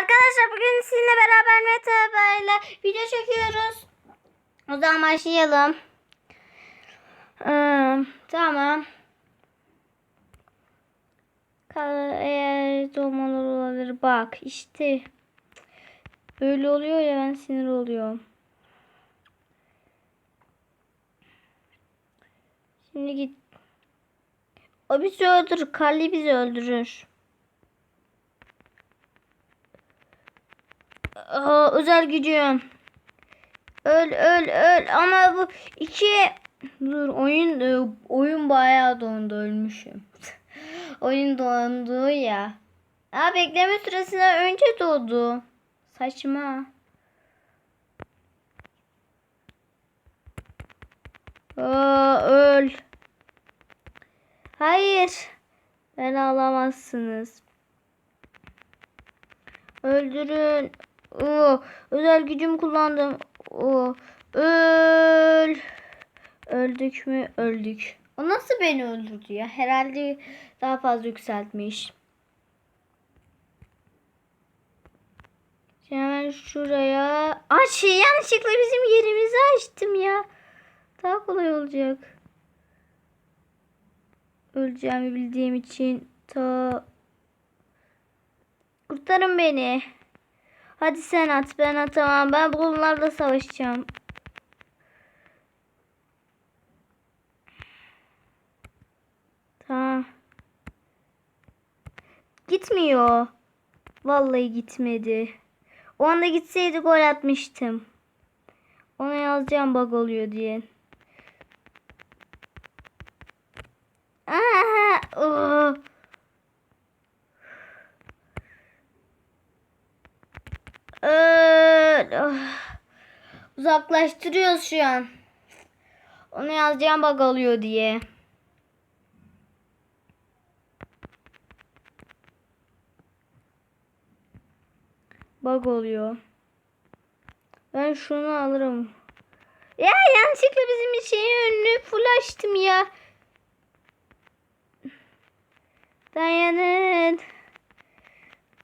Arkadaşlar bugün sizinle beraber Meta ile video çekiyoruz. O zaman başlayalım. Ee, tamam. Eğer dolmalar olabilir. Bak işte. Böyle oluyor ya ben sinir oluyorum. Şimdi git. O bizi öldürür. Carly bizi öldürür. Özel gücüm. Öl öl öl ama bu iki dur oyun e, oyun bayağı dondu ölmüşüm. oyun dondu ya. Aa bekleme süresine önce doğdu. Saçma. Aa, öl. Hayır. Ben alamazsınız. Öldürün. Oo, özel gücümü kullandım. Oo, öl. Öldük mü? Öldük. O nasıl beni öldürdü ya? Herhalde daha fazla yükseltmiş. Hemen şuraya. Aç yanlışlıkla bizim yerimizi açtım ya. Daha kolay olacak. Öleceğimi bildiğim için ta Kurtarın beni. Hadi sen at ben atamam. Ben bunlarla savaşacağım. Tamam. Gitmiyor. Vallahi gitmedi. O anda gitseydi gol atmıştım. Ona yazacağım bug oluyor diye. Aha, oh. Oh. Uzaklaştırıyoruz şu an. Onu yazacağım bug oluyor diye. Bug oluyor. Ben şunu alırım. Ya yanlışlıkla bizim şeyin önünü full açtım ya. Dayanın.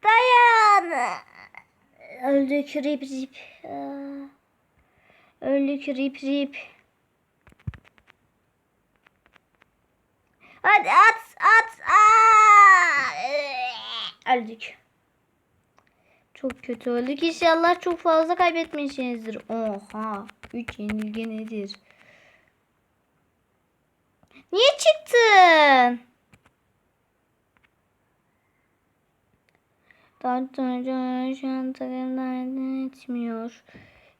Dayan. Öldük rip rip. Aa. Öldük rip rip. Hadi at at. Aa. Öldük. Çok kötü öldük. İnşallah çok fazla kaybetmişsinizdir. Oha. 3 yenilgi nedir? Niye çıktın? Tartınca şu an takımdan etmiyor.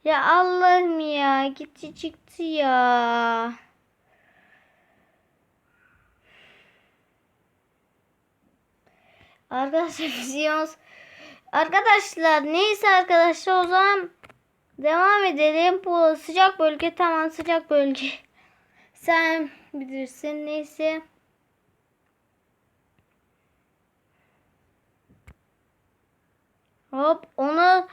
Ya Allah'ım ya. Gitti çıktı ya. Arkadaşlar vizyon Arkadaşlar neyse arkadaşlar o zaman devam edelim. Bu sıcak bölge tamam sıcak bölge. Sen bilirsin neyse. Hop onu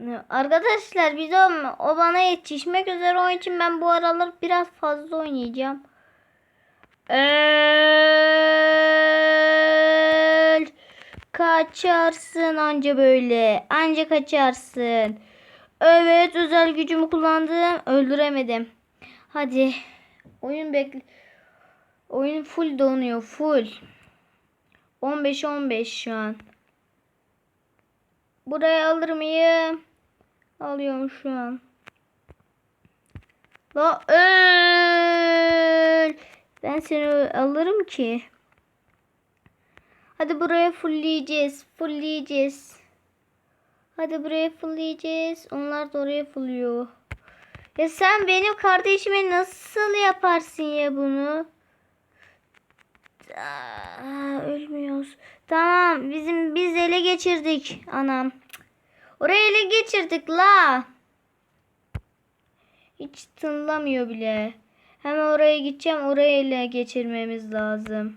Arkadaşlar biz o, o bana yetişmek üzere onun için ben bu aralar biraz fazla oynayacağım. Öl. Kaçarsın anca böyle. Anca kaçarsın. Evet özel gücümü kullandım. Öldüremedim. Hadi. Oyun bekle. Oyun full donuyor. Full. 15 15 şu an. Buraya alır mıyım? Alıyorum şu an. La öl. Ben seni alırım ki. Hadi buraya fullleyeceğiz. Fullleyeceğiz. Hadi buraya fullleyeceğiz. Onlar da oraya fulluyor. Ya sen benim kardeşime nasıl yaparsın ya bunu? Aa, ölmüyoruz. Tamam bizim biz ele geçirdik anam. Orayı ele geçirdik la. Hiç tınlamıyor bile. Hemen oraya gideceğim. Orayı ele geçirmemiz lazım.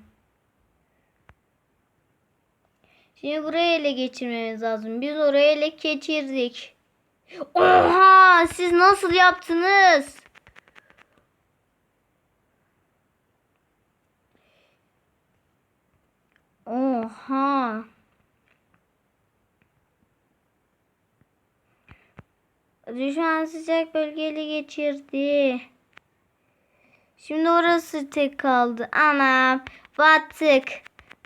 Şimdi buraya ele geçirmemiz lazım. Biz oraya ele geçirdik. Oha! Siz nasıl yaptınız? Oha. Düşman sıcak bölgeli geçirdi. Şimdi orası tek kaldı. Anam battık.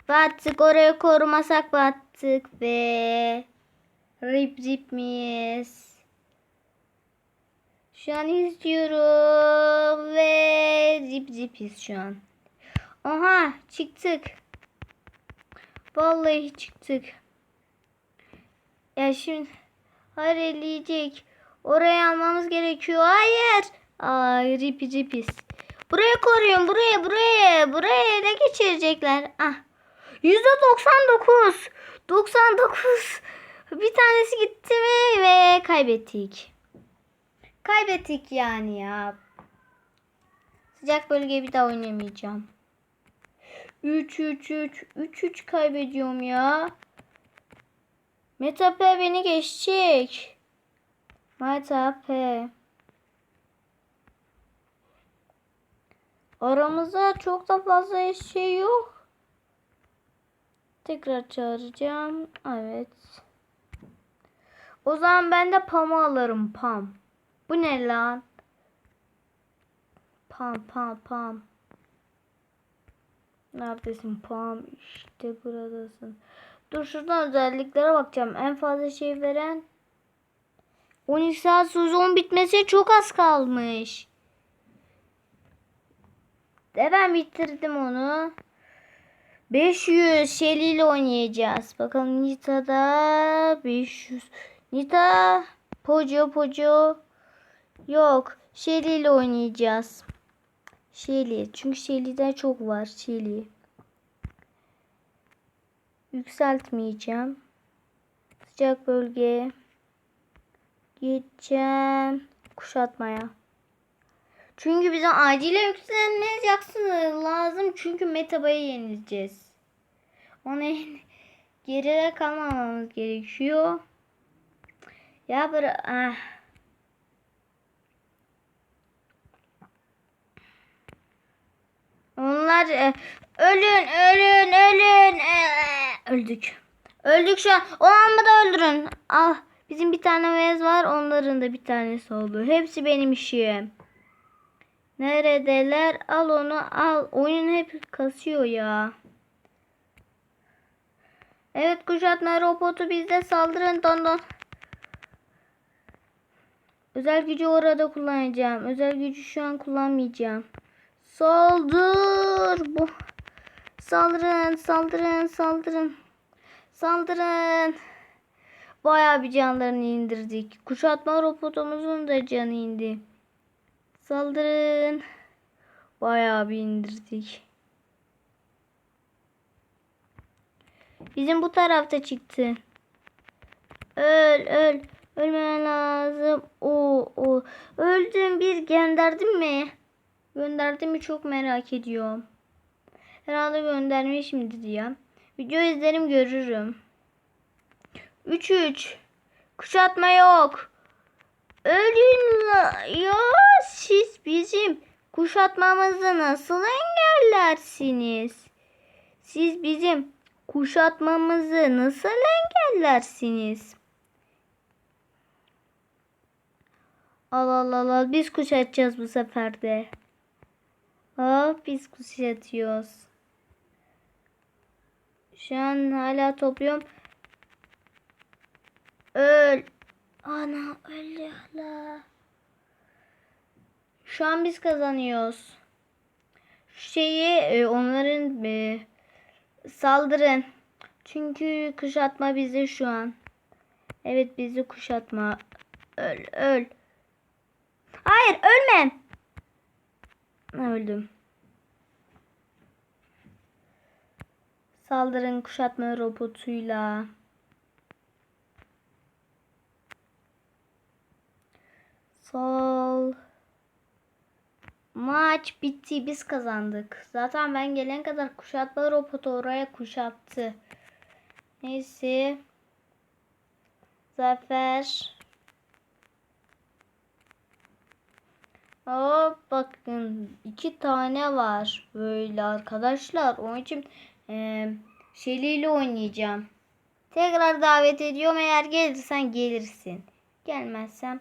Battık oraya korumasak battık ve rip rip miyiz? Şu an izliyorum ve zip zipiz şu an. Oha çıktık. Vallahi çıktık. Ya şimdi hayır eleyecek. Oraya almamız gerekiyor. Hayır. Ay ripi ripis. Buraya koruyun. Buraya buraya. Buraya ele geçirecekler. Ah. Yüzde 99. 99. Bir tanesi gitti mi ve kaybettik. Kaybettik yani ya. Sıcak bölge bir daha oynamayacağım. 3 3 3 3 3 kaybediyorum ya. Metape beni geçecek. Metape. Aramızda çok da fazla şey yok. Tekrar çağıracağım. Evet. O zaman ben de Pam'ı alırım. Pam. Bu ne lan? Pam pam pam. Neredesin Pam? İşte buradasın. Dur şuradan özelliklere bakacağım. En fazla şey veren 12 saat sezon bitmesi çok az kalmış. De ben bitirdim onu. 500 Shelly ile oynayacağız. Bakalım Nita'da 500. Nita Poco Poco yok. Shelly ile oynayacağız. Shelly. Çünkü Shelly'de çok var. Shelly. Yükseltmeyeceğim. Sıcak bölge. Gideceğim. Kuşatmaya. Çünkü bize acilen yükselmemiz yaksın lazım. Çünkü Metaba'yı yenileceğiz. Ona geride kalmamamız gerekiyor. Ya bırak. Ah. Onlar e, ölün ölün ölün E, öldük. Öldük şu an. O anda da öldürün. Ah bizim bir tane vez var. Onların da bir tanesi oldu. Hepsi benim işim. Neredeler? Al onu al. Oyun hep kasıyor ya. Evet kuşatma robotu bizde saldırın don don. Özel gücü orada kullanacağım. Özel gücü şu an kullanmayacağım. Saldır. Bu. Saldırın, saldırın, saldırın. Saldırın. Bayağı bir canlarını indirdik. Kuşatma robotumuzun da canı indi. Saldırın. Bayağı bir indirdik. Bizim bu tarafta çıktı. Öl öl. Ölmemen lazım. O o. Öldüm bir gönderdim mi? Gönderdim mi çok merak ediyorum. Herhalde göndermişimdir ya. Video izlerim görürüm. 3 3. Kuşatma yok. Ölün ya siz bizim kuşatmamızı nasıl engellersiniz? Siz bizim kuşatmamızı nasıl engellersiniz? Al al al biz kuşatacağız bu sefer de. Hop biz kuşatıyoruz. Şu an hala topluyorum. Öl. Ana öldü hala. Şu an biz kazanıyoruz. Şeyi e, onların e, saldırın. Çünkü kuşatma bizi şu an. Evet bizi kuşatma. Öl öl. Hayır ölme. Öldüm. Saldırın kuşatma robotuyla. Sol. Maç bitti. Biz kazandık. Zaten ben gelene kadar kuşatma robotu oraya kuşattı. Neyse. Zafer. Hop bakın iki tane var böyle arkadaşlar. Onun için e, Şeli oynayacağım. Tekrar davet ediyorum. Eğer gelirsen gelirsin. Gelmezsem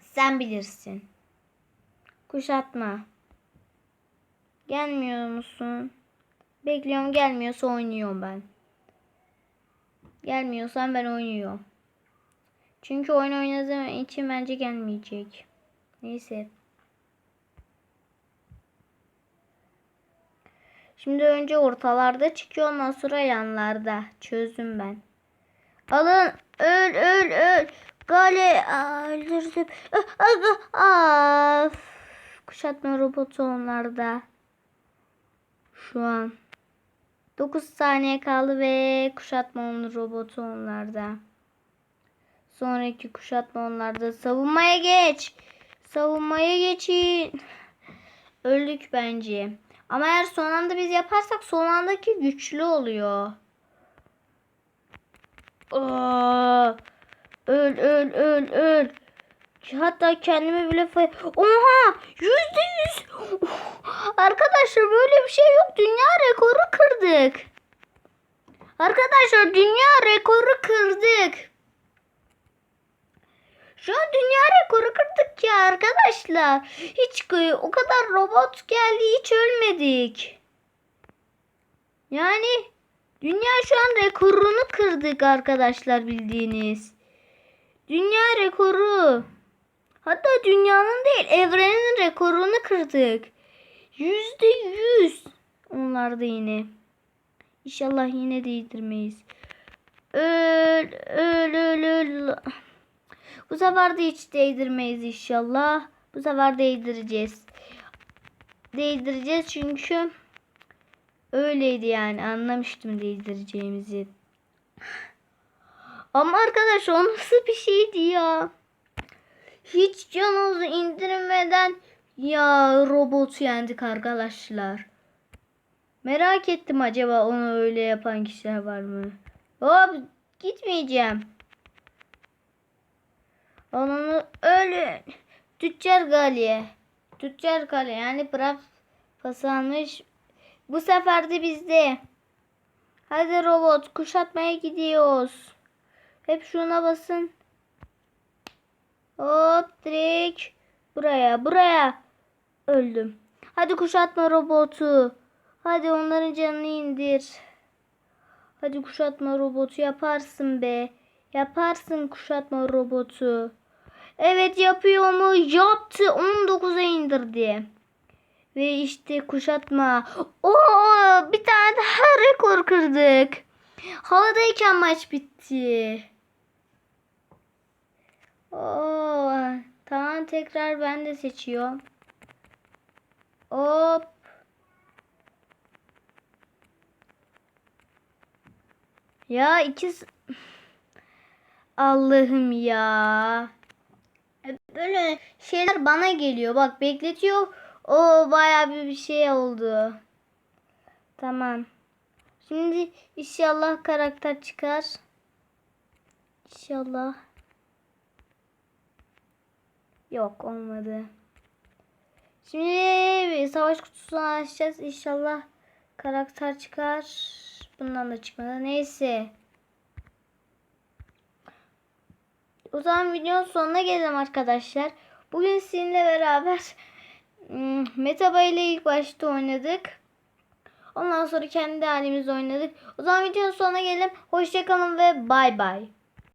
Sen bilirsin. Kuşatma. Gelmiyor musun? Bekliyorum gelmiyorsa oynuyorum ben. Gelmiyorsan ben oynuyorum. Çünkü oyun oynadığım için bence gelmeyecek. Neyse. Şimdi önce ortalarda çıkıyor ondan sonra yanlarda. Çözdüm ben. Alın öl öl öl. Gale Aa, öldürdüm. Ah, ah, ah. Af. Kuşatma robotu onlarda. Şu an. 9 saniye kaldı ve kuşatma onun robotu onlarda. Sonraki kuşatma onlarda. Savunmaya geç. Savunmaya geçin. Öldük bence. Ama eğer son anda biz yaparsak son andaki güçlü oluyor. Aa, öl öl öl öl. Hatta kendimi bile fay... Oha! Yüzde yüz! Arkadaşlar böyle bir şey yok. Dünya rekoru kırdık. Arkadaşlar dünya rekoru kırdık. Şu an dünya rekoru kırdık ya arkadaşlar. Hiç o kadar robot geldi hiç ölmedik. Yani dünya şu an rekorunu kırdık arkadaşlar bildiğiniz. Dünya rekoru. Hatta dünyanın değil evrenin rekorunu kırdık. Yüzde yüz. Onlar da yine. İnşallah yine değdirmeyiz. Öl öl öl öl. Bu sefer de hiç değdirmeyiz inşallah. Bu sefer değdireceğiz. Değdireceğiz çünkü öyleydi yani anlamıştım değdireceğimizi. Ama arkadaş o nasıl bir şeydi ya? Hiç canınızı indirmeden ya robot yendik arkadaşlar. Merak ettim acaba onu öyle yapan kişiler var mı? Hop gitmeyeceğim. Onu öyle tüccar galiye. Tüccar galiye yani bırak pası. Bu sefer de bizde. Hadi robot kuşatmaya gidiyoruz. Hep şuna basın. Hop direkt buraya buraya. Öldüm. Hadi kuşatma robotu. Hadi onların canını indir. Hadi kuşatma robotu yaparsın be. Yaparsın kuşatma robotu. Evet yapıyor mu? Yaptı. 19'a indirdi. Ve işte kuşatma. Oo, bir tane daha rekor kırdık. Havadayken maç bitti. Oo, tamam tekrar ben de seçiyorum. Hop. Ya ikiz Allah'ım ya. E, Böyle şeyler bana geliyor. Bak bekletiyor. O bayağı bir şey oldu. Tamam. Şimdi inşallah karakter çıkar. İnşallah. Yok olmadı. Şimdi savaş kutusunu açacağız. İnşallah karakter çıkar. Bundan da çıkmadı. Neyse. O zaman videonun sonuna gelelim arkadaşlar. Bugün sizinle beraber hmm, Metaba ile ilk başta oynadık. Ondan sonra kendi halimiz oynadık. O zaman videonun sonuna gelelim. Hoşçakalın ve bay bay.